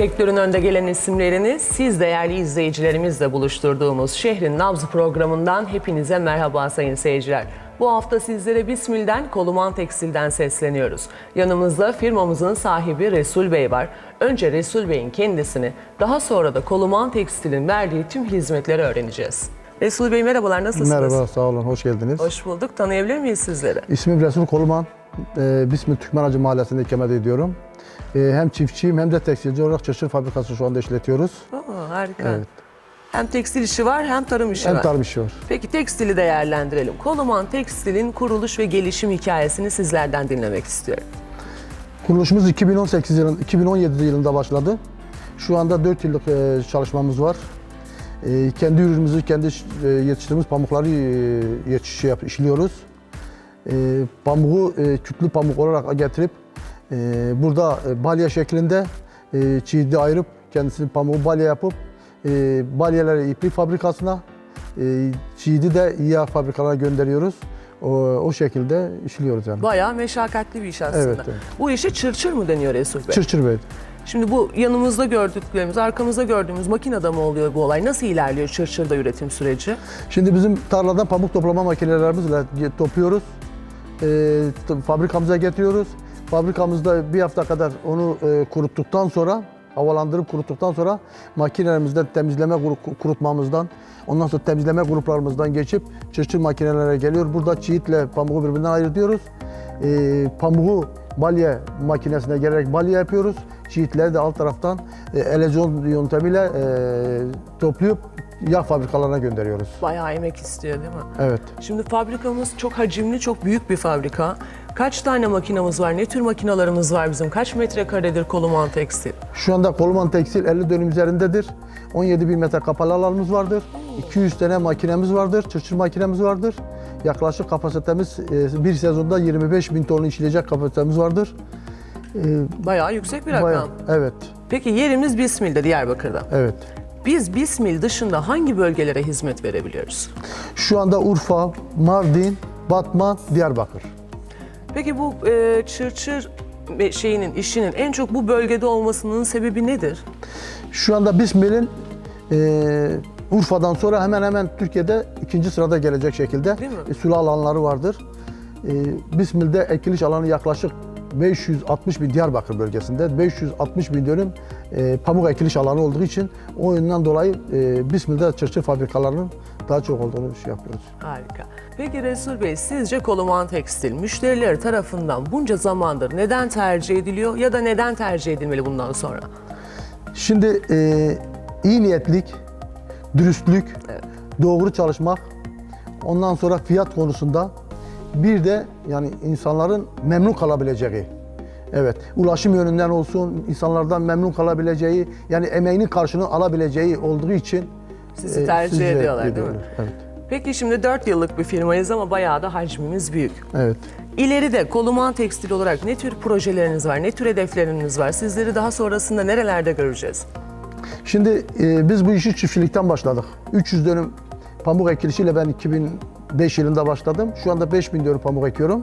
Sektörün önde gelen isimlerini siz değerli izleyicilerimizle buluşturduğumuz Şehrin Nabzı programından hepinize merhaba sayın seyirciler. Bu hafta sizlere Bismil'den Koluman Tekstil'den sesleniyoruz. Yanımızda firmamızın sahibi Resul Bey var. Önce Resul Bey'in kendisini, daha sonra da Koluman Tekstil'in verdiği tüm hizmetleri öğreneceğiz. Resul Bey merhabalar, nasılsınız? Merhaba, sağ olun, hoş geldiniz. Hoş bulduk. Tanıyabilir miyiz sizleri? İsmim Resul Koluman. Ee, Bismi Türkmenacı Mahallesi'nde ikamet ediyorum. Ee, hem çiftçiyim hem de tekstilci olarak çeşit fabrikası şu anda işletiyoruz. Aa, harika. Evet. Hem tekstil işi var hem tarım işi Hem var. tarım işi var. Peki tekstili değerlendirelim. Koluman Tekstil'in kuruluş ve gelişim hikayesini sizlerden dinlemek istiyorum. Kuruluşumuz 2018 yılın, 2017 yılında başladı. Şu anda 4 yıllık e, çalışmamız var. E, kendi ürünümüzü, kendi e, yetiştirdiğimiz pamukları e, yetişiş yap, işliyoruz. E, pamuğu e, kütlü pamuk olarak getirip e, burada e, balya şeklinde e, çiğdi ayırıp kendisini pamuğu balya yapıp e, balyaları iplik fabrikasına, e, çiğdi de yağ fabrikalarına gönderiyoruz. O, o şekilde işliyoruz yani. Bayağı meşakkatli bir iş aslında. Evet, evet. Bu işe çırçır mı deniyor Resul Bey? Çırçır Bey. Şimdi bu yanımızda gördüklerimiz, arkamızda gördüğümüz makinede mi oluyor bu olay? Nasıl ilerliyor çırçırda üretim süreci? Şimdi bizim tarladan pamuk toplama makinelerimizle ge- topluyoruz. T- fabrikamıza getiriyoruz. Fabrikamızda bir hafta kadar onu e, kuruttuktan sonra, havalandırıp kuruttuktan sonra makinelerimizden temizleme kurutmamızdan, ondan sonra temizleme gruplarımızdan geçip çırçır makinelere geliyor. Burada çiğitle pamuğu birbirinden ayırıyoruz. Ee, pamuğu balya makinesine gelerek balya yapıyoruz. Çiğitleri de alt taraftan e, elezyon yöntemiyle e, toplayıp yağ fabrikalarına gönderiyoruz. Bayağı emek istiyor değil mi? Evet. Şimdi fabrikamız çok hacimli, çok büyük bir fabrika. Kaç tane makinamız var? Ne tür makinalarımız var bizim? Kaç metrekaredir Koluman Tekstil? Şu anda Koluman Tekstil 50 dönüm üzerindedir. 17 bin metre kapalı alanımız vardır. 200 tane makinemiz vardır, çırçır makinemiz vardır. Yaklaşık kapasitemiz e, bir sezonda 25 bin ton işleyecek kapasitemiz vardır. E, Bayağı yüksek bir rakam. bayağı- evet, Peki yerimiz Bismil'de, Diyarbakır'da. evet. Biz Bismil dışında hangi bölgelere hizmet verebiliyoruz? Şu anda Urfa, Mardin, Batman, Diyarbakır. Peki bu e, çırçır şeyinin, işinin en çok bu bölgede olmasının sebebi nedir? Şu anda Bismil'in e, Urfa'dan sonra hemen hemen Türkiye'de ikinci sırada gelecek şekilde e, sulu alanları vardır. E, Bismil'de ekiliş alanı yaklaşık 560 bin Diyarbakır bölgesinde 560 bin dönüm e, pamuk ekiliş alanı olduğu için o yönden dolayı e, Bismil'de çırçır fabrikalarının daha çok olduğunu şey yapıyoruz. Harika. Peki Resul Bey, sizce Koluman Tekstil müşterileri tarafından bunca zamandır neden tercih ediliyor ya da neden tercih edilmeli bundan sonra? Şimdi e, iyi niyetlik, dürüstlük, Evet. doğru çalışmak, ondan sonra fiyat konusunda bir de yani insanların memnun kalabileceği. Evet, ulaşım yönünden olsun, insanlardan memnun kalabileceği, yani emeğinin karşılığını alabileceği olduğu için Sizi e, tercih sizi ediyorlar değil mi? ediyorlar. Evet. Peki şimdi 4 yıllık bir firmayız ama bayağı da hacmimiz büyük. Evet. İleride Koluman Tekstil olarak ne tür projeleriniz var, ne tür hedefleriniz var? Sizleri daha sonrasında nerelerde göreceğiz? Şimdi e, biz bu işi çiftçilikten başladık. 300 dönüm pamuk ekilişiyle ben 2005 yılında başladım. Şu anda 5000 dönüm pamuk ekiyorum.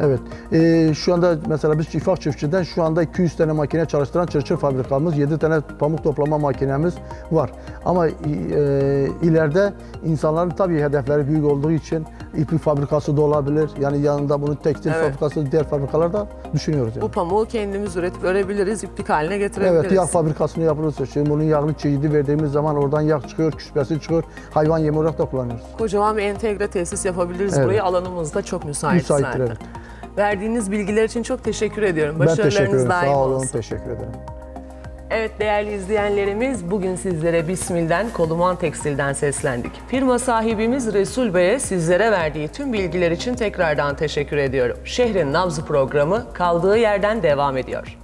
Evet. E, şu anda mesela biz ifak çiftçiden şu anda 200 tane makine çalıştıran çırçır fabrikamız, 7 tane pamuk toplama makinemiz var. Ama e, ileride insanların tabii hedefleri büyük olduğu için iplik fabrikası da olabilir. Yani yanında bunun tekstil Evet. fabrikası, diğer fabrikalar da düşünüyoruz yani. Bu pamuğu kendimiz üretip örebiliriz, iplik haline getirebiliriz. Evet yağ fabrikasını yapıyoruz. Şimdi bunun yağını çiğidi verdiğimiz zaman oradan yağ çıkıyor, küspesi çıkıyor. Hayvan yemi olarak da kullanıyoruz. Kocaman bir entegre tesis yapabiliriz. Evet. Burayı alanımız da çok müsait Müsaittir, zaten. evet. Verdiğiniz bilgiler için çok teşekkür ediyorum. Ben teşekkür Başarılarınız ederim. daim Sağ olun, olsun. teşekkür ederim. Evet değerli izleyenlerimiz bugün sizlere Bismil'den Koluman Tekstil'den seslendik. Firma sahibimiz Resul Bey'e sizlere verdiği tüm bilgiler için tekrardan teşekkür ediyorum. Şehrin Nabzı programı kaldığı yerden devam ediyor.